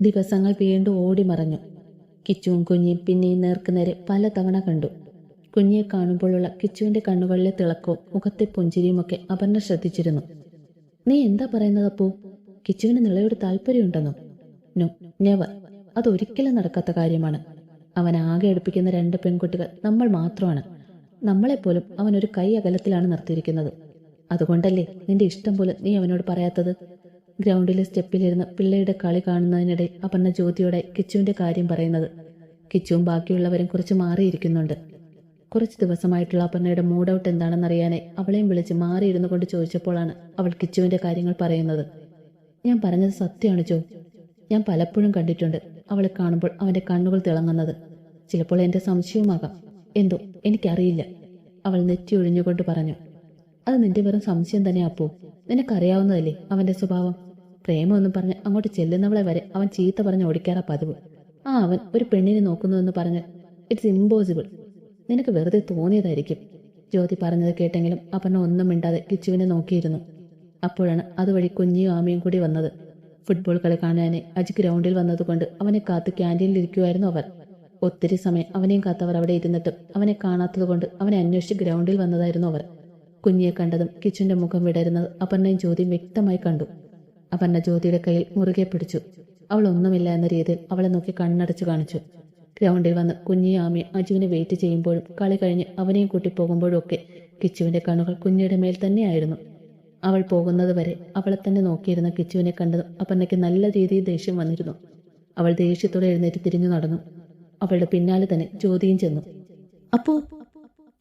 ദിവസങ്ങൾ വീണ്ടും ഓടി മറഞ്ഞു. കിച്ചുവും കുഞ്ഞിയും പിന്നെയും നേർക്കുനേരെ പല തവണ കണ്ടു. കുഞ്ഞിയെ കാണുമ്പോഴുള്ള കിച്ചുവിന്റെ കണ്ണുകളിലെ തിളക്കവും മുഖത്തെ പുഞ്ചിരിയുമൊക്കെ അപർണ ശ്രദ്ധിച്ചിരുന്നു. നീ എന്താ പറയുന്നത് കിച്ചുവിന് നിളയോട് താല്പര്യമുണ്ടെന്നോ? No never. അതൊരിക്കലും നടക്കാത്ത കാര്യമാണ്. അവൻ ആകെ അടുപ്പിക്കുന്ന രണ്ട് പെൺകുട്ടികൾ നമ്മൾ മാത്രമാണ്. നമ്മളെപ്പോലും അവൻ ഒരു കൈ അകലത്തിലാണ് നിർത്തിയിരിക്കുന്നത്. അതുകൊണ്ടല്ലേ നിന്റെ ഇഷ്ടം പോലും നീ അവനോട് പറയാത്തത്? ഗ്രൗണ്ടിലെ സ്റ്റെപ്പിലിരുന്ന് പിള്ളയുടെ കളി കാണുന്നതിനിടെ അപർണ ജ്യോതിയോടെ കിച്ചുവിന്റെ കാര്യം പറയുന്നത്. കിച്ചുവും ബാക്കിയുള്ളവരും കുറച്ച് മാറിയിരിക്കുന്നുണ്ട്. കുറച്ച് ദിവസമായിട്ടുള്ള അപർണയുടെ മൂഡ് ഔട്ട് എന്താണെന്നറിയാനായി അവളെയും വിളിച്ച് മാറിയിരുന്നു കൊണ്ട് ചോദിച്ചപ്പോഴാണ് അവൾ കിച്ചുവിന്റെ കാര്യങ്ങൾ പറയുന്നത്. ഞാൻ പറഞ്ഞത് സത്യമാണ് ജോ. ഞാൻ പലപ്പോഴും കണ്ടിട്ടുണ്ട് അവളെ കാണുമ്പോൾ അവന്റെ കണ്ണുകൾ തിളങ്ങുന്നത്. ചിലപ്പോൾ എന്റെ സംശയവുമാകാം. എന്തോ? എനിക്കറിയില്ല. അവൾ നെറ്റി ഒഴിഞ്ഞുകൊണ്ട് പറഞ്ഞു. അത് നിന്റെ വെറും സംശയം തന്നെ അപ്പോ. നിനക്കറിയാവുന്നതല്ലേ അവന്റെ സ്വഭാവം? പ്രേമമൊന്നും പറഞ്ഞ് അങ്ങോട്ട് ചെല്ലുന്നവളെ വരെ അവൻ ചീത്ത പറഞ്ഞ് ഓടിക്കാറാ പതിവ്. ആ അവൻ ഒരു പെണ്ണിനെ നോക്കുന്നുവെന്ന് പറഞ്ഞ് ഇറ്റ്സ് ഇമ്പോസിബിൾ നിനക്ക് വെറുതെ തോന്നിയതായിരിക്കും. ജ്യോതി പറഞ്ഞത് കേട്ടെങ്കിലും അപ്പണ്ണ ഒന്നും മിണ്ടാതെ കിച്ചുവിനെ നോക്കിയിരുന്നു. അപ്പോഴാണ് അതുവഴി കുഞ്ഞിയും ആമയും കൂടി വന്നത്. ഫുട്ബോൾ കളി കാണാനെ അജ് ഗ്രൗണ്ടിൽ വന്നതുകൊണ്ട് അവനെ കാത്ത് ക്യാന്റീനിൽ ഇരിക്കുമായിരുന്നു അവർ. ഒത്തിരി സമയം അവനെയും കാത്തവർ അവിടെ ഇരുന്നിട്ടും അവനെ കാണാത്തതുകൊണ്ട് അവനെ അന്വേഷിച്ച് ഗ്രൗണ്ടിൽ വന്നതായിരുന്നു അവർ. കുഞ്ഞിയെ കണ്ടതും കിച്ചുവിന്റെ മുഖം വിടരുന്നത് അപർണയും ജ്യോതിയും വ്യക്തമായി കണ്ടു. അപർണ ജ്യോതിയുടെ കയ്യിൽ മുറുകെ പിടിച്ചു. അവൾ ഒന്നുമില്ല എന്ന രീതിയിൽ അവളെ നോക്കി കണ്ണടച്ചു കാണിച്ചു. ഗ്രൗണ്ടിൽ വന്ന് കുഞ്ഞി ആമയും അജുവിനെ വെയിറ്റ് ചെയ്യുമ്പോഴും കളി കഴിഞ്ഞ് അവനെയും കൂട്ടി പോകുമ്പോഴും ഒക്കെ കിച്ചുവിന്റെ കണ്ണുകൾ കുഞ്ഞിയുടെ മേൽ തന്നെയായിരുന്നു. അവൾ പോകുന്നത് വരെ അവളെ തന്നെ നോക്കിയിരുന്ന കിച്ചുവിനെ കണ്ടതും അപർണയ്ക്ക് നല്ല രീതിയിൽ ദേഷ്യം വന്നിരുന്നു. അവൾ ദേഷ്യത്തോടെ എഴുന്നേറ്റ് തിരിഞ്ഞു നടന്നു. അവളുടെ പിന്നാലെ തന്നെ ജ്യോതിയും ചെന്നു. അപ്പോ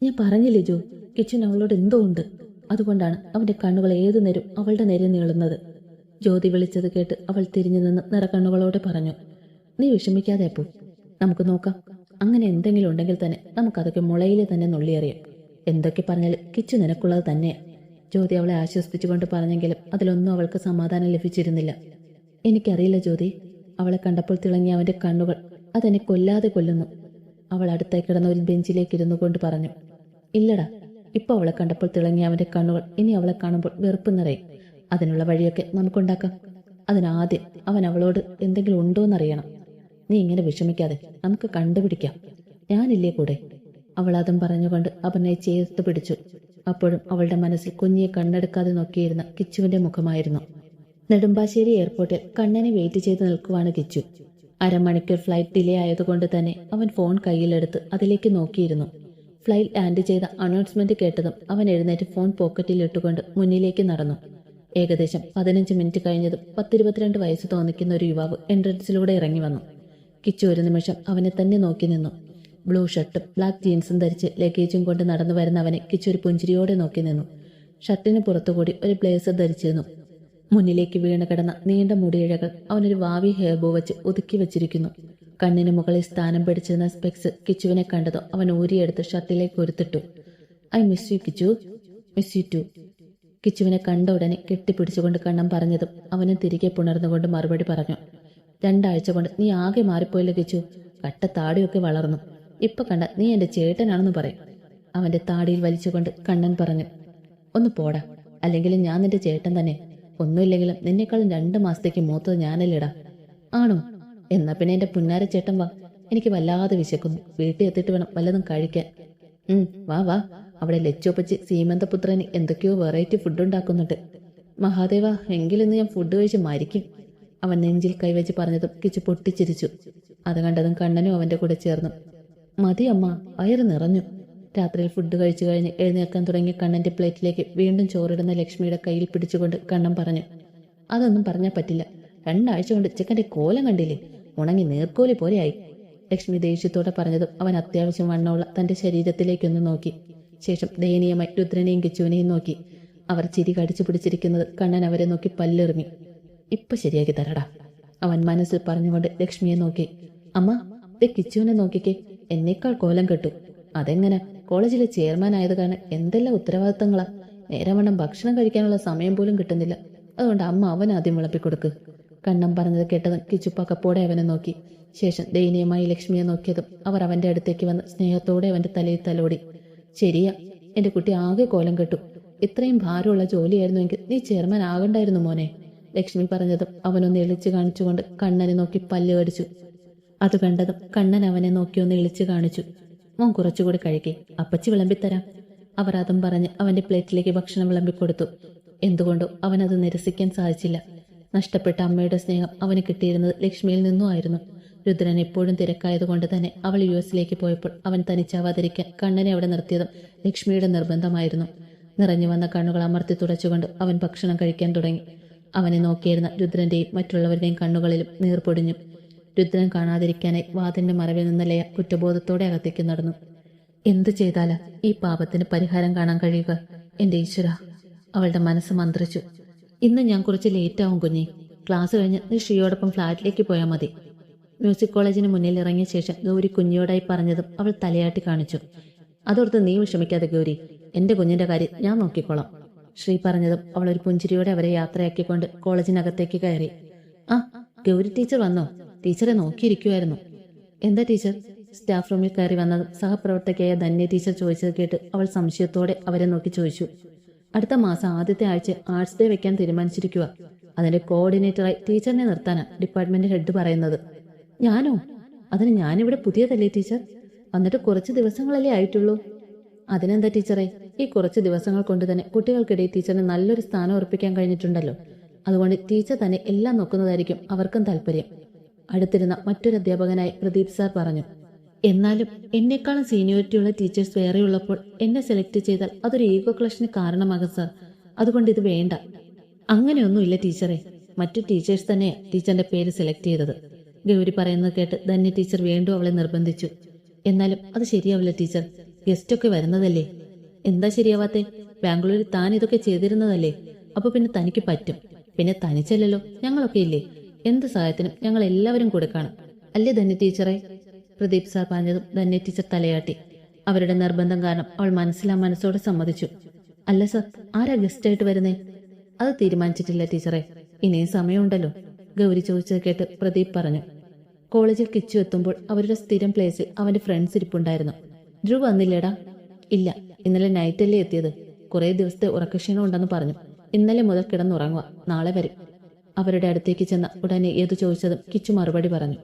ഞാൻ പറഞ്ഞില്ലേ ജോ കിച്ചുവിന് അവളോട് എന്തോ ഉണ്ട്? അതുകൊണ്ടാണ് അവന്റെ കണ്ണുകൾ ഏതു നേരം അവളുടെ നേരെ നീളുന്നത്. ജ്യോതി വിളിച്ചത് കേട്ട് അവൾ തിരിഞ്ഞു നിന്ന് നിറക്കണ്ണുകളോടെ പറഞ്ഞു നീ വിഷമിക്കാതെ അപ്പോ നമുക്ക് നോക്കാം. അങ്ങനെ എന്തെങ്കിലും ഉണ്ടെങ്കിൽ തന്നെ നമുക്കതൊക്കെ മുളയിലെ തന്നെ നുള്ളിയറിയാം എന്തൊക്കെ പറഞ്ഞാൽ കിച്ചു നിനക്കുള്ളത് തന്നെയാ. ജ്യോതി അവളെ ആശ്വസിപ്പിച്ചുകൊണ്ട് പറഞ്ഞെങ്കിലും അതിലൊന്നും അവൾക്ക് സമാധാനം ലഭിച്ചിരുന്നില്ല. എനിക്കറിയില്ല ജ്യോതി. അവളെ കണ്ടപ്പോൾ തിളങ്ങിയ അവന്റെ കണ്ണുകൾ അതെന്നെ കൊല്ലാതെ കൊല്ലുന്നു. അവൾ അടുത്തായി കിടന്ന ഒരു ബെഞ്ചിലേക്ക് ഇരുന്നു കൊണ്ട് പറഞ്ഞു ഇല്ലടാ. ഇപ്പൊ അവളെ കണ്ടപ്പോൾ തിളങ്ങിയ അവന്റെ കണ്ണുകൾ ഇനി അവളെ കാണുമ്പോൾ വെറുപ്പ് നിറയും. അതിനുള്ള വഴിയൊക്കെ നമുക്കുണ്ടാക്കാം. അതിനാദ്യം അവൻ അവളോട് എന്തെങ്കിലും ഉണ്ടോ എന്നറിയണം നീ ഇങ്ങനെ വിഷമിക്കാതെ നമുക്ക് കണ്ടുപിടിക്കാം. ഞാനില്ലേ കൂടെ? അവൾ അതും പറഞ്ഞുകൊണ്ട് അവനെ ചേർത്ത് പിടിച്ചു. അപ്പോഴും അവളുടെ മനസ്സിൽ കുഞ്ഞിയെ കണ്ണെടുക്കാതെ നോക്കിയിരുന്ന കിച്ചുവിന്റെ മുഖമായിരുന്നു. നെടുമ്പാശ്ശേരി എയർപോർട്ടിൽ കണ്ണനെ വെയിറ്റ് ചെയ്ത് നിൽക്കുവാണ് കിച്ചു. അരമണിക്കൂർ ഫ്ലൈറ്റ് ഡിലേ ആയതുകൊണ്ട് തന്നെ അവൻ ഫോൺ കയ്യിലെടുത്ത് അതിലേക്ക് നോക്കിയിരുന്നു. ഫ്ലൈറ്റ് ലാൻഡ് ചെയ്ത അനൗൺസ്മെന്റ് കേട്ടതും അവൻ എഴുന്നേറ്റ് ഫോൺ പോക്കറ്റിൽ ഇട്ടുകൊണ്ട് മുന്നിലേക്ക് നടന്നു. ഏകദേശം പതിനഞ്ച് മിനിറ്റ് കഴിഞ്ഞതും പത്തിരുപത്തിരണ്ട് വയസ്സ് തോന്നിക്കുന്ന ഒരു യുവാവ് എൻട്രൻസിലൂടെ ഇറങ്ങി വന്നു. കിച്ചു ഒരു നിമിഷം അവനെ തന്നെ നോക്കി നിന്നു. ബ്ലൂ ഷർട്ടും ബ്ലാക്ക് ജീൻസും ധരിച്ച് ലഗേജും കൊണ്ട് നടന്നു വരുന്ന അവനെ കിച്ചു ഒരു പുഞ്ചിരിയോടെ നോക്കി നിന്നു. ഷർട്ടിന് പുറത്തുകൂടി ഒരു ബ്ലേസർ ധരിച്ചിരുന്നു. മുന്നിലേക്ക് വീണ് കിടന്ന നീണ്ട മുടിയിഴകൾ അവനൊരു വാവി ഹെയർ ബോ വെച്ച് ഒതുക്കി വെച്ചിരിക്കുന്നു. കണ്ണിന് മുകളിൽ സ്ഥാനം പിടിച്ചിരുന്ന സ്പെക്സ് കിച്ചുവിനെ കണ്ടതോ അവൻ ഊരിയെടുത്ത് ഷർട്ടിലേക്ക് ഒരുത്തിട്ടു I miss you Kichu. Miss you too. കിച്ചുവിനെ കണ്ട ഉടനെ കെട്ടിപ്പിടിച്ചുകൊണ്ട് കണ്ണം പറഞ്ഞതും അവനും തിരികെ പുണർന്നുകൊണ്ട് മറുപടി പറഞ്ഞു. രണ്ടാഴ്ച കൊണ്ട് നീ ആകെ മാറിപ്പോയില്ല കിച്ചു. കട്ട താടിയൊക്കെ വളർന്നു. ഇപ്പൊ കണ്ട നീ എന്റെ ചേട്ടനാണെന്ന് പറയും. അവന്റെ താടിയിൽ വലിച്ചുകൊണ്ട് കണ്ണൻ പറഞ്ഞു. ഒന്ന് പോടാ. അല്ലെങ്കിൽ ഞാൻ നിന്റെ ചേട്ടൻ തന്നെ. ഒന്നുമില്ലെങ്കിലും നിന്നെക്കാളും രണ്ട് മാസത്തേക്ക് മൂത്തത് ഞാനല്ലേടാ. ആണോ? എന്നാ പിന്നെ എന്റെ പുന്നാര ചേട്ടൻ വാ. എനിക്ക് വല്ലാതെ വിശക്കുന്നു. വീട്ടിൽ എത്തിയിട്ട് വേണം വല്ലതും കഴിക്കാൻ. ഉം വാ വാ. അവിടെ ലച്ചോപ്പച്ച് സീമന്തപുത്രന് എന്തൊക്കെയോ വെറൈറ്റി ഫുഡ് ഉണ്ടാക്കുന്നുണ്ട്. മഹാദേവ എങ്കിലിന്ന് ഞാൻ ഫുഡ് കഴിച്ച് മരിക്കും. അവൻ നെഞ്ചിൽ കൈവച്ച് പറഞ്ഞതും കിച്ചു പൊട്ടിച്ചിരിച്ചു. അത് കണ്ടതും കണ്ണനും അവന്റെ കൂടെ ചേർന്നു. മതി അമ്മ വയറ് നിറഞ്ഞു. രാത്രിയിൽ ഫുഡ് കഴിച്ചു കഴിഞ്ഞ് എഴുന്നേൽക്കാൻ തുടങ്ങിയ കണ്ണന്റെ പ്ലേറ്റിലേക്ക് വീണ്ടും ചോറിടുന്ന ലക്ഷ്മിയുടെ കയ്യിൽ പിടിച്ചുകൊണ്ട് കണ്ണൻ പറഞ്ഞു. അതൊന്നും പറഞ്ഞാൽ പറ്റില്ല. രണ്ടാഴ്ച കൊണ്ട് ചിക്കന്റെ കോലം കണ്ടില്ലേ? ഉണങ്ങി നേർക്കോലി പോലെയായി ലക്ഷ്മി ദേഷ്യത്തോടെ പറഞ്ഞതും അവൻ അത്യാവശ്യം വണ്ണമുള്ള തന്റെ ശരീരത്തിലേക്കൊന്ന് നോക്കി. ശേഷം ദയനീയമായി രുദ്രനെയും കിച്ചുവിനെയും നോക്കി. അവർ ചിരി കടിച്ചു പിടിച്ചിരിക്കുന്നത് കണ്ണൻ അവരെ നോക്കി പല്ലെറിഞ്ഞു. ഇപ്പൊ ശരിയാക്കി തരടാ. അവൻ മനസ്സിൽ പറഞ്ഞുകൊണ്ട് ലക്ഷ്മിയെ നോക്കി. അമ്മ ദേ കിച്ചുവിനെ നോക്കിക്കേ. എന്നേക്കാൾ കോലം കെട്ടു. അതെങ്ങനെ? കോളേജിലെ ചെയർമാൻ ആയത് കാരണം എന്തെല്ലാം ഉത്തരവാദിത്തങ്ങളാ. നേരവണ്ണം ഭക്ഷണം കഴിക്കാനുള്ള സമയം പോലും കിട്ടുന്നില്ല. അതുകൊണ്ട് അമ്മ അവൻ ആദ്യം വിളപ്പിക്കൊടുക്ക്. കണ്ണം പറഞ്ഞത് കേട്ടതും കിച്ചുപ്പക്കപ്പോടെ അവനെ നോക്കി. ശേഷം ദയനീയമായി ലക്ഷ്മിയെ നോക്കിയതും അവർ അവന്റെ അടുത്തേക്ക് വന്ന് സ്നേഹത്തോടെ അവന്റെ തലയിൽ തലോടി. ശരിയാ. എന്റെ കുട്ടി ആകെ കോലം കെട്ടു. ഇത്രയും ഭാരമുള്ള ജോലിയായിരുന്നു ജോലിയായിരുന്നുവെങ്കിൽ നീ ചെയർമാൻ ആകണ്ടായിരുന്നു മോനെ. ലക്ഷ്മി പറഞ്ഞതും അവനൊന്ന് എളിച്ചു കാണിച്ചുകൊണ്ട് കണ്ണനെ നോക്കി പല്ല് കടിച്ചു. അത് കണ്ടതും കണ്ണൻ അവനെ നോക്കി ഒന്ന് എളിച്ചു കാണിച്ചു. മോൻ കുറച്ചുകൂടി കഴിക്കേ അപ്പച്ചി വിളമ്പിത്തരാം. അവർ അതും പറഞ്ഞ് അവന്റെ പ്ലേറ്റിലേക്ക് ഭക്ഷണം വിളമ്പിക്കൊടുത്തു. എന്തുകൊണ്ടോ അവനത് നിരസിക്കാൻ സാധിച്ചില്ല. നഷ്ടപ്പെട്ട അമ്മയുടെ സ്നേഹം അവന് കിട്ടിയിരുന്നത് ലക്ഷ്മിയിൽ നിന്നും ആയിരുന്നു രുദ്രൻ എപ്പോഴും തിരക്കായതുകൊണ്ട് തന്നെ അവൾ യു എസിലേക്ക് പോയപ്പോൾ അവൻ തനിച്ചാവാതിരിക്കാൻ കണ്ണനെ അവിടെ നിർത്തിയതും ലക്ഷ്മിയുടെ നിർബന്ധമായിരുന്നു. നിറഞ്ഞു വന്ന കണ്ണുകൾ അമർത്തി തുടച്ചുകൊണ്ട് അവൻ ഭക്ഷണം കഴിക്കാൻ തുടങ്ങി. അവനെ നോക്കിയിരുന്ന രുദ്രന്റെയും മറ്റുള്ളവരുടെയും കണ്ണുകളിലും നീർപ്പൊടിഞ്ഞു രുദ്രൻ കാണാതിരിക്കാനായി വാതിന്റെ മറവിൽ നിന്ന് ലയ കുറ്റബോധത്തോടെ അകത്തേക്ക് നടന്നു. എന്തു ചെയ്താലാ ഈ പാപത്തിന് പരിഹാരം കാണാൻ കഴിയുക? എന്റെ ഈശ്വര അവളുടെ മനസ്സ് മന്ത്രിച്ചു. ഇന്ന് ഞാൻ കുറച്ച് ലേറ്റ് ആവും കുഞ്ഞി. ക്ലാസ് കഴിഞ്ഞ് നീ ഷിയോടൊപ്പം ഫ്ലാറ്റിലേക്ക് പോയാൽ മതി. മ്യൂസിക് കോളേജിന് മുന്നിൽ ഇറങ്ങിയ ശേഷം ഗൗരി കുഞ്ഞിയോടായി പറഞ്ഞതും അവൾ തലയാട്ടി കാണിച്ചു. അതോർത്ത് നീ വിഷമിക്കാതെ ഗൗരി എന്റെ കുഞ്ഞിന്റെ കാര്യം ഞാൻ നോക്കിക്കോളാം. ശ്രീ പറഞ്ഞതും അവൾ ഒരു പുഞ്ചിരിയോടെ അവരെ യാത്രയാക്കിക്കൊണ്ട് കോളേജിനകത്തേക്ക് കയറി. ആ ഗൗരി ടീച്ചർ വന്നോ? ടീച്ചറെ നോക്കിയിരിക്കുമായിരുന്നു എന്താ ടീച്ചർ? സ്റ്റാഫ് റൂമിൽ കയറി വന്നതും സഹപ്രവർത്തകയായ ധന്യ ടീച്ചർ ചോദിച്ചത് കേട്ട് അവൾ സംശയത്തോടെ അവരെ നോക്കി ചോദിച്ചു. അടുത്ത മാസം ആദ്യത്തെ ആഴ്ച ആർട്സ് ഡേ വെക്കാൻ തീരുമാനിച്ചിരിക്കുക അതിന്റെ കോർഡിനേറ്ററായി ടീച്ചറിനെ നിർത്താനാണ് ഡിപ്പാർട്ട്മെന്റ് ഹെഡ് പറയുന്നത്. ഞാനോ? അതിന് ഞാനിവിടെ പുതിയതല്ലേ ടീച്ചർ? വന്നിട്ട് കുറച്ച് ദിവസങ്ങളല്ലേ ആയിട്ടുള്ളൂ. അതിനെന്താ ടീച്ചറെ? ഈ കുറച്ച് ദിവസങ്ങൾ കൊണ്ട് തന്നെ കുട്ടികൾക്കിടയിൽ ടീച്ചറിന് നല്ലൊരു സ്ഥാനം ഉറപ്പിക്കാൻ കഴിഞ്ഞിട്ടുണ്ടല്ലോ. അതുകൊണ്ട് ടീച്ചർ തന്നെ എല്ലാം നോക്കുന്നതായിരിക്കും അവർക്കും താല്പര്യം. അടുത്തിരുന്ന മറ്റൊരു അധ്യാപകനായി പ്രദീപ് സാർ പറഞ്ഞു എന്നാലും എന്നെക്കാളും സീനിയോറിറ്റിയുള്ള ടീച്ചേഴ്സ് വേറെ ഉള്ളപ്പോൾ എന്നെ സെലക്ട് ചെയ്താൽ അതൊരു ഈഗോ ക്ലഷിന് കാരണമാകും സാർ. അതുകൊണ്ട് ഇത് വേണ്ട. അങ്ങനെയൊന്നുമില്ല ടീച്ചറെ. മറ്റു ടീച്ചേഴ്സ് തന്നെയാണ് ടീച്ചറിന്റെ പേര് സെലക്ട് ചെയ്തത്. ഗൗരി പറയുന്നത് കേട്ട് ധന്യ ടീച്ചർ വീണ്ടും അവളെ നിർബന്ധിച്ചു. എന്നാലും അത് ശരിയാവില്ല ടീച്ചർ. ഗസ്റ്റ് ഒക്കെ വരുന്നതല്ലേ? എന്താ ശരിയാവാത്തെ? ബാംഗ്ലൂരിൽ താൻ ഇതൊക്കെ ചെയ്തിരുന്നതല്ലേ? അപ്പൊ പിന്നെ തനിക്ക് പറ്റും. പിന്നെ തനിച്ചല്ലല്ലോ. ഞങ്ങളൊക്കെ ഇല്ലേ? എന്ത് സഹായത്തിനും ഞങ്ങൾ എല്ലാവരും കൂടെ കാണും. അല്ലേ ധന്യ ടീച്ചറെ? പ്രദീപ് സാർ പറഞ്ഞതും ധന്യ ടീച്ചർ തലയാട്ടി. അവരുടെ നിർബന്ധം കാരണം അവൾ മനസ്സിലാ മനസ്സോടെ സമ്മതിച്ചു. അല്ല സർ ആരാ ഗസ്റ്റായിട്ട് വരുന്നേ? അത് തീരുമാനിച്ചിട്ടില്ല ടീച്ചറെ. ഇനിയും സമയമുണ്ടല്ലോ. ഗൗരി ചോദിച്ചത് കേട്ട് പ്രദീപ് പറഞ്ഞു. കോളേജിൽ കിച്ചു എത്തുമ്പോൾ അവരുടെ സ്ഥിരം പ്ലേസിൽ അവന്റെ ഫ്രണ്ട്സ് ഇരിപ്പുണ്ടായിരുന്നു. ധ്രുവ് വന്നില്ലേടാ? ഇല്ല. ഇന്നലെ നൈറ്റല്ലേ എത്തിയത്. കുറെ ദിവസത്തെ ഉറക്കക്ഷീണം ഉണ്ടെന്ന് പറഞ്ഞു. ഇന്നലെ മുതൽ കിടന്നുറങ്ങുക നാളെ വരും. അവരുടെ അടുത്തേക്ക് ചെന്ന ഉടനെ ഏതു ചോദിച്ചതും കിച്ചു മറുപടി പറഞ്ഞു.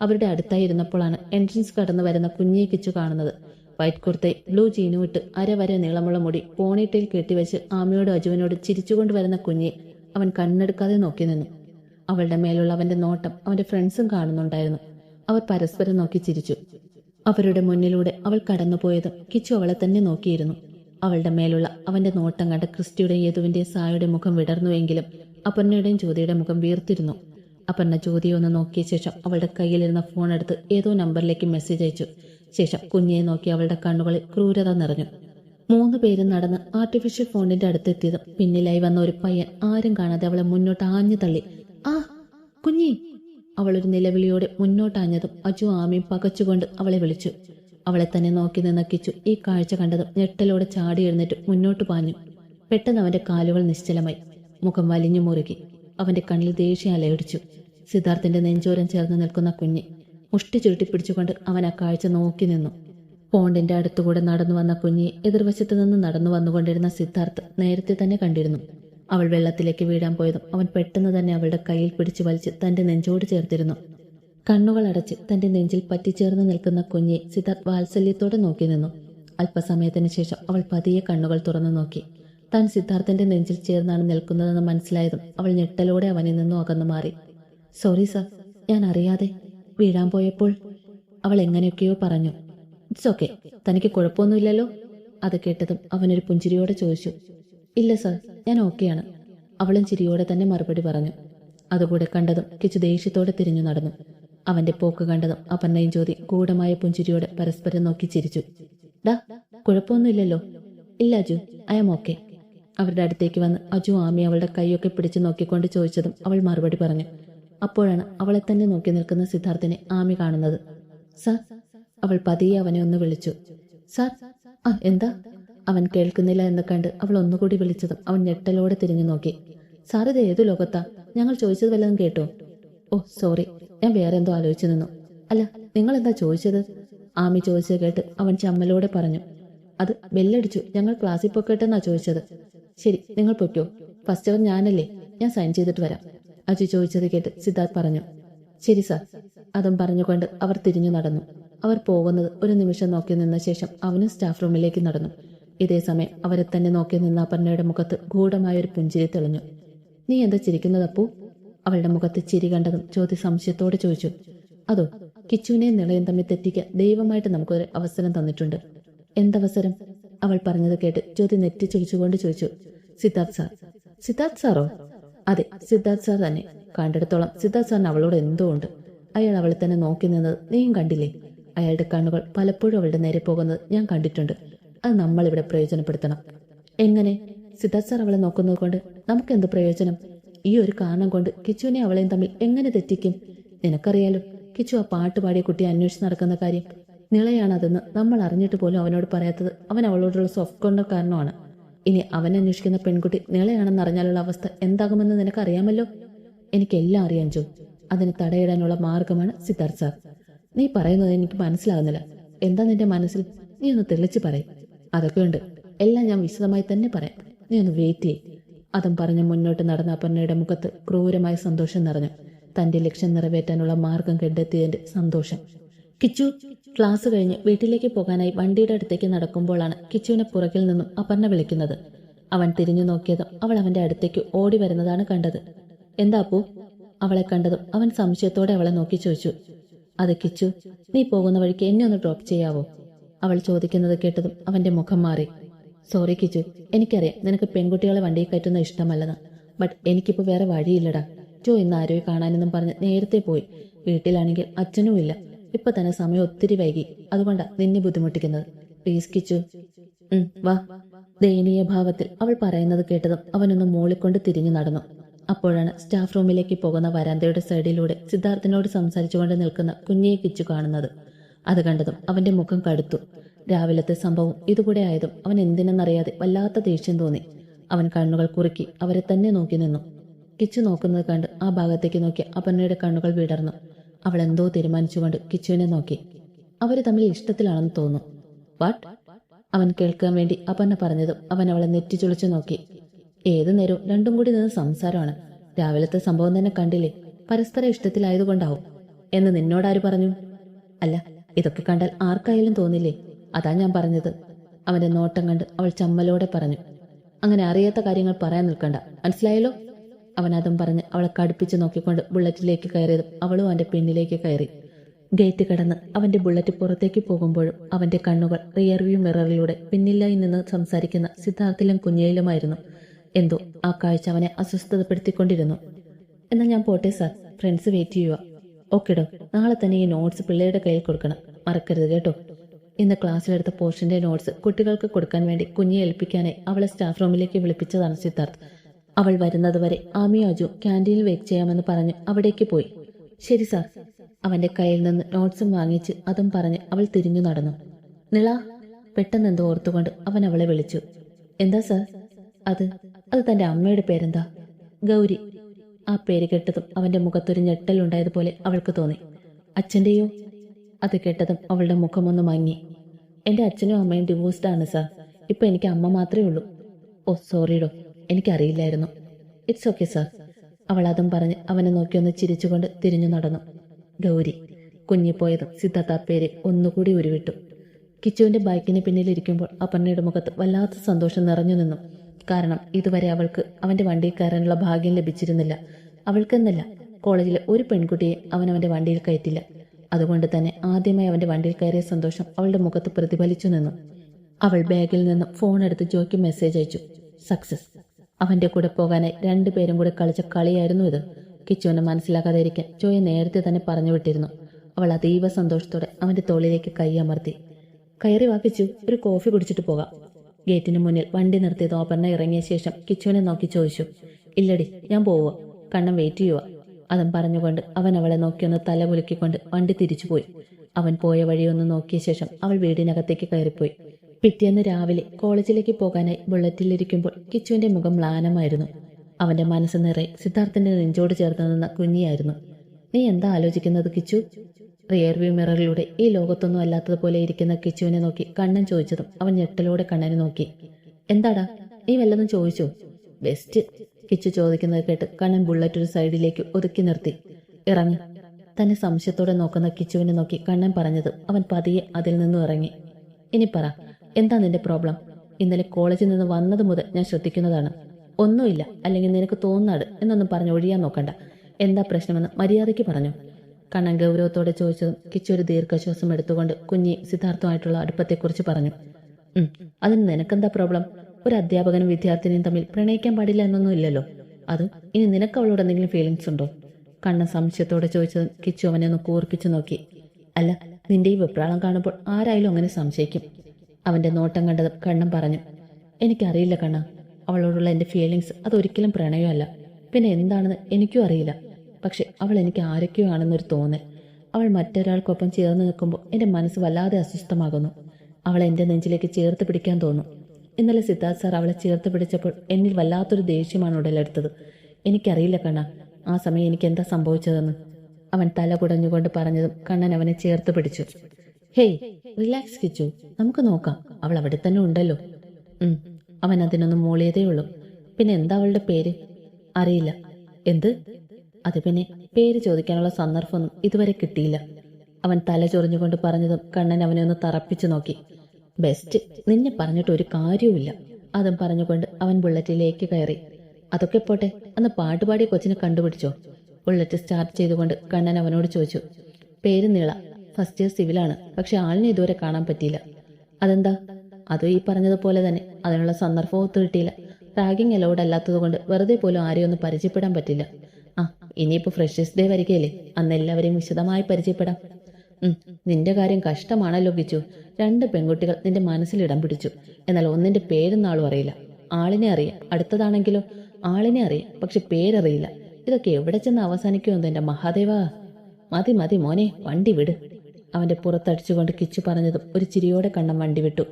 അവരുടെ അടുത്തായി ഇരുന്നപ്പോഴാണ് എൻട്രൻസ് കടന്നു വരുന്ന കുഞ്ഞിയെ കിച്ചു കാണുന്നത്. വൈറ്റ് കുർത്തയും ബ്ലൂ ജീനും ഇട്ട് അരവരെ നീളമുള്ള മുടി പോണിട്ടയിൽ കെട്ടിവെച്ച് ആമയോടും അജുവിനോട് ചിരിച്ചുകൊണ്ട് വരുന്ന കുഞ്ഞിയെ അവൻ കണ്ണെടുക്കാതെ നോക്കി നിന്നു. അവളുടെ മേലുള്ള അവന്റെ നോട്ടം അവന്റെ ഫ്രണ്ട്സും കാണുന്നുണ്ടായിരുന്നു. അവർ പരസ്പരം നോക്കി ചിരിച്ചു. അവരുടെ മുന്നിലൂടെ അവൾ കടന്നുപോയതും കിച്ചു അവളെ തന്നെ നോക്കിയിരുന്നു. അവളുടെ മേലുള്ള അവന്റെ നോട്ടം കണ്ട ക്രിസ്റ്റിയുടെയും യദുവിന്റെയും സായുടെ മുഖം വിടർന്നുവെങ്കിലും അപർണയുടെയും ജ്യോതിയുടെ മുഖം വീർത്തിരുന്നു. അപർണ ജ്യോതിയെ ഒന്ന് നോക്കിയ ശേഷം അവളുടെ കയ്യിലിരുന്ന ഫോൺ എടുത്ത് ഏതോ നമ്പറിലേക്ക് മെസ്സേജ് അയച്ചു. ശേഷം കുഞ്ഞിയെ നോക്കി അവളുടെ കണ്ണുകളിൽ ക്രൂരത നിറഞ്ഞു. മൂന്ന് പേരും നടന്ന് ആർട്ടിഫിഷ്യൽ ഫോണിന്റെ അടുത്തെത്തിയതും പിന്നിലായി വന്ന ഒരു പയ്യൻ ആരും കാണാതെ അവളെ മുന്നോട്ട് ആഞ്ഞു തള്ളി ആ കുഞ്ഞി. അവൾ ഒരു നിലവിളിയോടെ മുന്നോട്ടാഞ്ഞതും അജു ആമയും പകച്ചുകൊണ്ട് അവളെ വിളിച്ചു. അവളെ തന്നെ നോക്കി നിന്നക്കിച്ചു ഈ കാഴ്ച കണ്ടതും ഞെട്ടലോടെ ചാടി എഴുന്നേറ്റ് മുന്നോട്ട് പാഞ്ഞു. പെട്ടെന്ന് അവന്റെ കാലുകൾ നിശ്ചലമായി. മുഖം വലിഞ്ഞു മുറുകി. അവന്റെ കണ്ണിൽ ദേഷ്യം അലയടിച്ചു. സിദ്ധാർത്ഥന്റെ നെഞ്ചോരം ചേർന്ന് നിൽക്കുന്ന കുഞ്ഞി മുഷ്ടി ചുരുട്ടി പിടിച്ചുകൊണ്ട് അവൻ ആ കാഴ്ച നോക്കി നിന്നു. പോണ്ടിന്റെ അടുത്തുകൂടെ നടന്നു വന്ന കുഞ്ഞിയെ എതിർവശത്തു നിന്ന് നടന്നു വന്നുകൊണ്ടിരുന്ന സിദ്ധാർത്ഥ് നേരത്തെ തന്നെ കണ്ടിരുന്നു. അവൾ വെള്ളത്തിലേക്ക് വീഴാൻ പോയതും അവൻ പെട്ടെന്ന് തന്നെ അവളുടെ കയ്യിൽ പിടിച്ചു വലിച്ച് തന്റെ നെഞ്ചോട് ചേർത്തിരുന്നു. കണ്ണുകൾ അടച്ച് തന്റെ നെഞ്ചിൽ പറ്റിച്ചേർന്ന് നിൽക്കുന്ന കുഞ്ഞെ സിദ്ധാർത്ഥ് വാത്സല്യത്തോടെ നോക്കി നിന്നു. അല്പസമയത്തിന് ശേഷം അവൾ പതിയെ കണ്ണുകൾ തുറന്നു നോക്കി. താൻ സിദ്ധാർത്ഥന്റെ നെഞ്ചിൽ ചേർന്നാണ് നിൽക്കുന്നതെന്ന് മനസ്സിലായതും അവൾ ഞെട്ടലോടെ അവനിൽ നിന്നും അകന്നു മാറി. സോറി സർ ഞാൻ അറിയാതെ വീഴാൻ പോയപ്പോൾ അവൾ എങ്ങനെയൊക്കെയോ പറഞ്ഞു. ഇറ്റ്സ് ഓക്കെ തനിക്ക് കുഴപ്പമൊന്നുമില്ലല്ലോ? അത് കേട്ടതും അവനൊരു പുഞ്ചിരിയോടെ ചോദിച്ചു. ഇല്ല സർ ഞാൻ ഓക്കെയാണ്. അവളും ചിരിയോടെ തന്നെ മറുപടി പറഞ്ഞു. അതുകൂടെ കണ്ടതും കിച്ചു ദേഷ്യത്തോടെ തിരിഞ്ഞു നടന്നു. അവന്റെ പോക്ക് കണ്ടതും അപർണയും ജ്യോതി ഗൂഢമായ പുഞ്ചിരിയോടെ പരസ്പരം നോക്കി ചിരിച്ചു. ഡാ കുഴപ്പമൊന്നുമില്ലല്ലോ. ഇല്ല അജു. I am okay. അവരുടെ അടുത്തേക്ക് വന്ന് അജു ആമി അവളുടെ കൈയൊക്കെ പിടിച്ചു നോക്കിക്കൊണ്ട് ചോദിച്ചതും അവൾ മറുപടി പറഞ്ഞു. അപ്പോഴാണ് അവളെ തന്നെ നോക്കി നിൽക്കുന്ന സിദ്ധാർത്ഥിനെ ആമി കാണുന്നത്. സാർ അവൾ പതിയെ അവനെ ഒന്ന് വിളിച്ചു. സാർ ആ എന്താ? അവൻ കേൾക്കുന്നില്ല എന്ന് കണ്ട് അവൾ ഒന്നുകൂടി വിളിച്ചതും അവൻ ഞെട്ടലോടെ തിരിഞ്ഞു നോക്കി. സാർ ഇത് ഏതു ലോകത്താ? ഞങ്ങൾ ചോദിച്ചത് വല്ലതും കേട്ടോ? Oh sorry. ഞാൻ വേറെ എന്തോ ആലോചിച്ചു നിന്നു. അല്ല നിങ്ങൾ എന്താ ചോദിച്ചത്? ആമി ചോദിച്ചത് കേട്ട് അവൻ ചമ്മലോടെ പറഞ്ഞു. അത് ബെല്ലടിച്ചു. ഞങ്ങൾ ക്ലാസ്സിൽ പൊക്കട്ടെന്നാ ചോദിച്ചത്. ശരി നിങ്ങൾ പൊയ്ക്കോ. ഫസ്റ്റ് അവർ ഞാനല്ലേ. ഞാൻ സൈൻ ചെയ്തിട്ട് വരാം. അജു ചോദിച്ചത് കേട്ട് സിദ്ധാർത്ഥ് പറഞ്ഞു. ശരി സാർ. അതും പറഞ്ഞുകൊണ്ട് അവർ തിരിഞ്ഞു നടന്നു. അവർ പോകുന്നത് ഒരു നിമിഷം നോക്കി നിന്ന ശേഷം അവനും സ്റ്റാഫ് റൂമിലേക്ക് നടന്നു. ഇതേ സമയം അവരെ തന്നെ നോക്കി നിന്ന അപർണയുടെ മുഖത്ത് ഗൂഢമായൊരു പുഞ്ചിരി തെളിഞ്ഞു. നീ എന്താ ചിരിക്കുന്നത് അപ്പു? അവളുടെ മുഖത്ത് ചിരി കണ്ടതും ജ്യോതി സംശയത്തോടെ ചോദിച്ചു. അതോ കിച്ചുവിനെയും നിളയും തമ്മിൽ തെറ്റിക്കാൻ ദൈവമായിട്ട് നമുക്കൊരു അവസരം തന്നിട്ടുണ്ട്. എന്തവസരം അവൾ പറഞ്ഞത് കേട്ട് ജ്യോതി നെറ്റി ചൊലിച്ചുകൊണ്ട് ചോദിച്ചു. സിദ്ധാർത്ഥ് സാർ. സിദ്ധാർത്ഥ് സാറോ? അതെ സിദ്ധാർത്ഥ് സാർ തന്നെ. കണ്ടിടത്തോളം സിദ്ധാർത്ഥ് സാറിന് അവളോട് എന്തോ ഉണ്ട്. അയാൾ അവളെ തന്നെ നോക്കി നിന്നത് നീയും കണ്ടില്ലേ? അയാളുടെ കണ്ണുകൾ പലപ്പോഴും അവളുടെ നേരെ പോകുന്നത് ഞാൻ കണ്ടിട്ടുണ്ട്. അത് നമ്മളിവിടെ പ്രയോജനപ്പെടുത്തണം. എങ്ങനെ? സിദ്ധാർത്ഥ് സാർ അവളെ നോക്കുന്നത് കൊണ്ട് നമുക്ക് എന്ത് പ്രയോജനം? ഈ ഒരു കാരണം കൊണ്ട് കിച്ചുവിനെ അവളെയും തമ്മിൽ എങ്ങനെ തെറ്റിക്കും? നിനക്കറിയാലോ കിച്ചു ആ പാട്ട് പാടിയ കുട്ടിയെ അന്വേഷിച്ച് നടക്കുന്ന കാര്യം. നിളയാണ് അതെന്ന് നമ്മൾ അറിഞ്ഞിട്ട് പോലും അവനോട് പറയാത്തത് അവൻ അവളോടുള്ള സോഫ്റ്റ് കാരണമാണ്. ഇനി അവൻ അന്വേഷിക്കുന്ന പെൺകുട്ടി നിളയാണെന്ന് അറിഞ്ഞാലുള്ള അവസ്ഥ എന്താകുമെന്ന് നിനക്കറിയാമല്ലോ? എനിക്കെല്ലാം അറിയാം ജോ. അതിന് തടയിടാനുള്ള മാർഗമാണ് സിദ്ധാർത്ഥ് സാർ. നീ പറയുന്നത് എനിക്ക് മനസ്സിലാകുന്നില്ല. എന്താ നിന്റെ മനസ്സിൽ? നീ ഒന്ന് തെളിച്ച് പറയും. അതൊക്കെയുണ്ട് എല്ലാം ഞാൻ വിശദമായി തന്നെ പറയാം. നീ ഒന്ന് വെയിറ്റ് ചെയ്യും. അതും പറഞ്ഞ് മുന്നോട്ട് നടന്ന അപർണയുടെ മുഖത്ത് ക്രൂരമായ സന്തോഷം നിറഞ്ഞു. തന്റെ ലക്ഷ്യം നിറവേറ്റാനുള്ള മാർഗം കണ്ടെത്തിയതിന്റെ സന്തോഷം. കിച്ചു ക്ലാസ് കഴിഞ്ഞ് വീട്ടിലേക്ക് പോകാനായി വണ്ടിയുടെ അടുത്തേക്ക് നടക്കുമ്പോഴാണ് കിച്ചുവിനെ പുറകിൽ നിന്നും അപർണ വിളിക്കുന്നത്. അവൻ തിരിഞ്ഞു നോക്കിയതും അവൾ അവന്റെ അടുത്തേക്ക് ഓടി വരുന്നതാണ് കണ്ടത്. എന്താ അപ്പു? അവളെ കണ്ടതും അവൻ സംശയത്തോടെ അവളെ നോക്കി ചോദിച്ചു. അത് കിച്ചു നീ പോകുന്ന വഴിക്ക് എന്നെ ഒന്ന് ഡ്രോപ്പ് ചെയ്യാവോ? അവൾ ചോദിക്കുന്നത് കേട്ടതും അവന്റെ മുഖം മാറി. സോറി കിച്ചു എനിക്കറിയാം നിനക്ക് പെൺകുട്ടികളെ വണ്ടിയിൽ കയറ്റുന്ന ഇഷ്ടമല്ലെന്ന്. ബട്ട് എനിക്കിപ്പോ വേറെ വഴിയില്ലടാ. ജോ ഇന്ന് ആരോയെ കാണാനെന്നും പറഞ്ഞ് നേരത്തെ പോയി. വീട്ടിലാണെങ്കിൽ അച്ഛനും ഇല്ല. ഇപ്പൊ തന്നെ സമയം ഒത്തിരി വൈകി. അതുകൊണ്ടാ നിന്നെ ബുദ്ധിമുട്ടിക്കുന്നത്. പ്ലീസ് കിച്ചു വാ. ദയനീയ ഭാവത്തിൽ അവൾ പറയുന്നത് കേട്ടതും അവനൊന്ന് മൂളിക്കൊണ്ട് തിരിഞ്ഞു നടന്നു. അപ്പോഴാണ് സ്റ്റാഫ് റൂമിലേക്ക് പോകുന്ന വരാന്തയുടെ സൈഡിലൂടെ സിദ്ധാർത്ഥിനോട് സംസാരിച്ചുകൊണ്ട് നിൽക്കുന്ന കുഞ്ഞിയെ കിച്ചു കാണുന്നത്. അത് കണ്ടതും അവന്റെ മുഖം കടുത്തു. രാവിലത്തെ സംഭവം ഇതുകൂടെ ആയതും അവൻ എന്തിനെന്നറിയാതെ വല്ലാത്ത ദേഷ്യം തോന്നി. അവൻ കണ്ണുകൾ കുറുക്കി അവരെ തന്നെ നോക്കി നിന്നു. കിച്ചു നോക്കുന്നത് കണ്ട് ആ ഭാഗത്തേക്ക് നോക്കി അപർണയുടെ കണ്ണുകൾ വിടർന്നു. അവൾ എന്തോ തീരുമാനിച്ചുകൊണ്ട് കിച്ചുവിനെ നോക്കി. അവർ തമ്മിൽ ഇഷ്ടത്തിലാണെന്ന് തോന്നുന്നു. വാട്ട് അവൻ കേൾക്കാൻ വേണ്ടി അപർണ പറഞ്ഞതും അവൻ അവളെ നെറ്റിച്ചുളിച്ചു നോക്കി. ഏതു നേരവും രണ്ടും കൂടി നിന്ന് സംസാരമാണ്. രാവിലത്തെ സംഭവം തന്നെ കണ്ടില്ലേ? പരസ്പര ഇഷ്ടത്തിലായതുകൊണ്ടാവും. എന്ന് നിന്നോടാര് പറഞ്ഞു? അല്ല ഇതൊക്കെ കണ്ടാൽ ആർക്കായാലും തോന്നില്ലേ? അതാ ഞാൻ പറഞ്ഞത്. അവന്റെ നോട്ടം കണ്ട് അവൾ ചമ്മലോടെ പറഞ്ഞു. അങ്ങനെ അറിയാത്ത കാര്യങ്ങൾ പറയാൻ നിൽക്കണ്ട. മനസ്സിലായല്ലോ? അവൻ അതും പറഞ്ഞ് അവളെ കടുപ്പിച്ച് നോക്കിക്കൊണ്ട് ബുള്ളറ്റിലേക്ക് കയറിയതും അവളും അവന്റെ പിന്നിലേക്ക് കയറി. ഗേറ്റ് കടന്ന് അവന്റെ ബുള്ളറ്റ് പുറത്തേക്ക് പോകുമ്പോഴും അവന്റെ കണ്ണുകൾ റിയർവ്യൂ മിററിലൂടെ പിന്നിലായി നിന്ന് സംസാരിക്കുന്ന സിദ്ധാർത്ഥിലും കുഞ്ഞയിലുമായിരുന്നു. എന്തോ ആ കാഴ്ച അവനെ അസ്വസ്ഥതപ്പെടുത്തിക്കൊണ്ടിരുന്നു. എന്നാൽ ഞാൻ പോട്ടെ സാർ. ഫ്രണ്ട്സ് വെയിറ്റ് ചെയ്യുക. ഓക്കെടോ. നാളെ തന്നെ ഈ നോട്ട്സ് പിള്ളേരുടെ കയ്യിൽ കൊടുക്കണം. മറക്കരുത് കേട്ടോ. ഇന്ന് ക്ലാസ്സിലെടുത്ത പോർഷന്റെ നോട്ട്സ് കുട്ടികൾക്ക് കൊടുക്കാൻ വേണ്ടി കുഞ്ഞെ ഏൽപ്പിക്കാനായി അവളെ സ്റ്റാഫ് റൂമിലേക്ക് വിളിപ്പിച്ചതാണ് സിദ്ധാർത്ഥ്. അവൾ വരുന്നതുവരെ ആമിയാജു അജു ക്യാന്റീനിൽ വെയിറ്റ് ചെയ്യാമെന്ന് പറഞ്ഞ് അവിടേക്ക് പോയി. ശരി സാർ അവന്റെ കയ്യിൽ നിന്ന് നോട്ട്സും വാങ്ങിച്ച് അതും പറഞ്ഞ് അവൾ തിരിഞ്ഞു നടന്നു. നിള പെട്ടെന്ന് എന്തോ ഓർത്തുകൊണ്ട് അവൻ അവളെ വിളിച്ചു. എന്താ സാർ അത് അത് തന്റെ അമ്മയുടെ പേരെന്താ? ഗൗരി. ആ പേര് കേട്ടതും അവന്റെ മുഖത്തൊരു ഞെട്ടലുണ്ടായതുപോലെ അവൾക്ക് തോന്നി. അച്ഛന്റെയോ? അത് കേട്ടതും അവളുടെ മുഖമൊന്ന് മങ്ങി. എന്റെ അച്ഛനും അമ്മയും ഡിവോഴ്സ്ഡ് ആണ് സാർ ഇപ്പൊ എനിക്ക് അമ്മ മാത്രമേ ഉള്ളൂ. ഓ സോറിഡോ എനിക്കറിയില്ലായിരുന്നു. ഇറ്റ്സ് ഓക്കെ സാർ അവൾ അതും പറഞ്ഞ് അവനെ നോക്കിയൊന്ന് ചിരിച്ചുകൊണ്ട് തിരിഞ്ഞു നടന്നു. ഗൗരി കുഞ്ഞിപ്പോയതും സിദ്ധാർത്ഥ പേര് ഒന്നുകൂടി ഉരുവിട്ടു. കിച്ചുവിന്റെ ബൈക്കിന് പിന്നിലിരിക്കുമ്പോൾ അപർണയുടെ മുഖത്ത് വല്ലാത്ത സന്തോഷം നിറഞ്ഞു നിന്നു. കാരണം ഇതുവരെ അവൾക്ക് അവന്റെ വണ്ടിയിൽ കയറാനുള്ള ഭാഗ്യം ലഭിച്ചിരുന്നില്ല. അവൾക്കെന്നല്ല കോളേജിലെ ഒരു പെൺകുട്ടിയെ അവൻ അവന്റെ വണ്ടിയിൽ കയറ്റില്ല. അതുകൊണ്ട് തന്നെ ആദ്യമായി അവന്റെ വണ്ടിയിൽ കയറിയ സന്തോഷം അവളുടെ മുഖത്ത് പ്രതിഫലിച്ചു നിന്നു. അവൾ ബാഗിൽ നിന്നും ഫോൺ എടുത്ത് ജോയ്ക്ക് മെസ്സേജ് അയച്ചു. സക്സസ്. അവന്റെ കൂടെ പോകാനായി രണ്ടുപേരും കൂടെ കളിച്ച കളിയായിരുന്നു ഇത്. കിച്ചുവിനെ മനസ്സിലാക്കാതെ ഇരിക്കാൻ ജോയെ നേരത്തെ തന്നെ പറഞ്ഞു വിട്ടിരുന്നു. അവൾ അതീവ സന്തോഷത്തോടെ അവന്റെ തോളിലേക്ക് കൈ അമർത്തി. കയറി വാക്കിച്ചു ഒരു കോഫി കുടിച്ചിട്ട് പോകാം. ഗേറ്റിന് മുന്നിൽ വണ്ടി നിർത്തി തോപ്പറിനെ ഇറങ്ങിയ ശേഷം കിച്ചുവിനെ നോക്കി ചോദിച്ചു ഇല്ലടി ഞാൻ പോവുക കണ്ണം വെയിറ്റ് ചെയ്യുക അതും പറഞ്ഞുകൊണ്ട് അവൻ അവളെ നോക്കിയൊന്ന് തല കുലുക്കിക്കൊണ്ട് വണ്ടി തിരിച്ചുപോയി അവൻ പോയ വഴിയൊന്ന് നോക്കിയ ശേഷം അവൾ വീടിനകത്തേക്ക് കയറിപ്പോയി. പിറ്റേന്ന് രാവിലെ കോളേജിലേക്ക് പോകാനായി ബുള്ളറ്റിലിരിക്കുമ്പോൾ കിച്ചുവിന്റെ മുഖം മ്ലാനമായിരുന്നു. അവന്റെ മനസ്സ് നിറയെ സിദ്ധാർത്ഥന്റെ നെഞ്ചോട് ചേർന്ന് നിന്ന കുഞ്ഞിയായിരുന്നു. നീ എന്താ ആലോചിക്കുന്നത് കിച്ചു? റിയർ വ്യൂ മിററിലൂടെ ഈ ലോകത്തൊന്നും അല്ലാത്തതുപോലെ ഇരിക്കുന്ന കിച്ചുവിനെ നോക്കി കണ്ണൻ ചോദിച്ചതും അവൻ ഞെട്ടലോടെ കണ്ണനെ നോക്കി. എന്താടാ? നീ വല്ലതും ചോദിച്ചോ? ബെസ്റ്റ് കിച്ചു ചോദിക്കുന്നത് കേട്ട് കണ്ണൻ ബുള്ളറ്റ് ഒരു സൈഡിലേക്ക് ഒതുക്കി നിർത്തി. ഇറങ്ങി. തന്നെ സംശയത്തോടെ നോക്കുന്ന കിച്ചുവിനെ നോക്കി കണ്ണൻ പറഞ്ഞത് അവൻ പതിയെ അതിൽ നിന്നും ഇറങ്ങി. ഇനി പറ എന്താ നിന്റെ പ്രോബ്ലം? ഇന്നലെ കോളേജിൽ നിന്ന് വന്നത് മുതൽ ഞാൻ ശ്രദ്ധിക്കുന്നതാണ്. ഒന്നുമില്ല അല്ലെങ്കിൽ നിനക്ക് തോന്നാട് എന്നൊന്നും പറഞ്ഞ് ഒഴിയാൻ നോക്കണ്ട. എന്താ പ്രശ്നമെന്ന് മര്യാദയ്ക്ക് പറഞ്ഞു. കണ്ണൻ ഗൗരവത്തോടെ ചോദിച്ചതും കിച്ചു ഒരു ദീർഘശ്വാസം എടുത്തുകൊണ്ട് കുഞ്ഞി സിദ്ധാർത്ഥമായിട്ടുള്ള അടുപ്പത്തെക്കുറിച്ച് പറഞ്ഞു. ഉം, അതിന് നിനക്കെന്താ പ്രോബ്ലം? ഒരു അധ്യാപകനും വിദ്യാർത്ഥിനിയും തമ്മിൽ പ്രണയിക്കാൻ പാടില്ല എന്നൊന്നും ഇല്ലല്ലോ. അത് ഇനി നിനക്ക് അവളോട് എന്തെങ്കിലും ഫീലിങ്സ് ഉണ്ടോ? കണ്ണൻ സംശയത്തോടെ ചോദിച്ചതും കിച്ചു അവനെ ഒന്ന് കൂർപ്പിച്ചു നോക്കി. അല്ല നിന്റെ ഈ വെപ്രാളം കാണുമ്പോൾ ആരായാലും അങ്ങനെ സംശയിക്കും. അവന്റെ നോട്ടം കണ്ടത് കണ്ണൻ പറഞ്ഞു. എനിക്കറിയില്ല കണ്ണ. അവളോടുള്ള എന്റെ ഫീലിങ്സ് അതൊരിക്കലും പ്രണയമല്ല. പിന്നെ എന്താണെന്ന് എനിക്കും അറിയില്ല. പക്ഷെ അവൾ എനിക്ക് ആരൊക്കെയോ ആണെന്നൊരു തോന്നൽ. അവൾ മറ്റൊരാൾക്കൊപ്പം ചേർന്ന് നിൽക്കുമ്പോൾ എന്റെ മനസ്സ് വല്ലാതെ അസ്വസ്ഥമാകുന്നു. അവൾ എന്റെ നെഞ്ചിലേക്ക് ചേർത്ത് പിടിക്കാൻ തോന്നും. ഇന്നലെ സിദ്ധാർത്ഥ് സാർ അവളെ ചേർത്ത് പിടിച്ചപ്പോൾ എന്നിൽ വല്ലാത്തൊരു ദേഷ്യമാണ് ഉടലെടുത്തത്. എനിക്കറിയില്ല കണ്ണ ആ സമയം എനിക്ക് എന്താ സംഭവിച്ചതെന്ന്. അവൻ തല കുടഞ്ഞുകൊണ്ട് പറഞ്ഞതും കണ്ണൻ അവനെ ചേർത്ത് പിടിച്ചു. ഹേയ് റിലാക്സ് കിച്ചു നമുക്ക് നോക്കാം. അവൾ അവിടെ തന്നെ ഉണ്ടല്ലോ. അവൻ അതിനൊന്നും മൂളിയതേ ഉള്ളൂ. പിന്നെ എന്താ അവളുടെ പേര്? അറിയില്ല. എന്ത്? അത് പിന്നെ പേര് ചോദിക്കാനുള്ള സന്ദർഭമൊന്നും ഇതുവരെ കിട്ടിയില്ല. അവൻ തല ചൊറിഞ്ഞുകൊണ്ട് പറഞ്ഞതും കണ്ണൻ അവനെ ഒന്ന് തറപ്പിച്ചു നോക്കി. ബെസ്റ്റ് നിന്നെ പറഞ്ഞിട്ട് ഒരു കാര്യവുമില്ല അതും പറഞ്ഞുകൊണ്ട് അവൻ ബുള്ളറ്റിലേക്ക് കയറി. അതൊക്കെ പോട്ടെ അന്ന് പാട്ടുപാടിയ കൊച്ചിനെ കണ്ടുപിടിച്ചോ? ബുള്ളറ്റ് സ്റ്റാർട്ട് ചെയ്തുകൊണ്ട് കണ്ണൻ അവനോട് ചോദിച്ചു. പേര് നീള ഫസ്റ്റ് ഇയർ സിവിലാണ് പക്ഷെ ആളിനെ ഇതുവരെ കാണാൻ പറ്റിയില്ല. അതെന്താ? അതും ഈ പറഞ്ഞതുപോലെ തന്നെ അതിനുള്ള സന്ദർഭവും ഒത്തു കിട്ടിയില്ല. റാഗിങ് അലൗഡ് അല്ലാത്തതുകൊണ്ട് വെറുതെ പോലും ആരെയൊന്നും പരിചയപ്പെടാൻ പറ്റില്ല. ഇനിയിപ്പോ ഫ്രഷേഴ്സ് ഡേ വരികയല്ലേ? അന്ന് എല്ലാവരെയും വിശദമായി പരിചയപ്പെടാം. നിന്റെ കാര്യം കഷ്ടമാണല്ലോ ഗിച്ചു രണ്ട് പെൺകുട്ടികൾ നിന്റെ മനസ്സിൽ ഇടം പിടിച്ചു. എന്നാൽ ഒന്നിന്റെ പേരൊന്നും നാളും അറിയില്ല. ആളിനെ അറിയാം. അടുത്തതാണെങ്കിലോ? ആളിനെ അറിയാം. പക്ഷെ പേരറിയില്ല. ഇതൊക്കെ എവിടെ ചെന്ന് അവസാനിക്കുമെന്ന് എന്റെ മഹാദേവ. മതി മതി മോനെ വണ്ടി വിട്. അവന്റെ പുറത്തടിച്ചുകൊണ്ട് കിച്ചു പറഞ്ഞതും ഒരു ചിരിയോടെ കണ്ണം വണ്ടി വിട്ടു.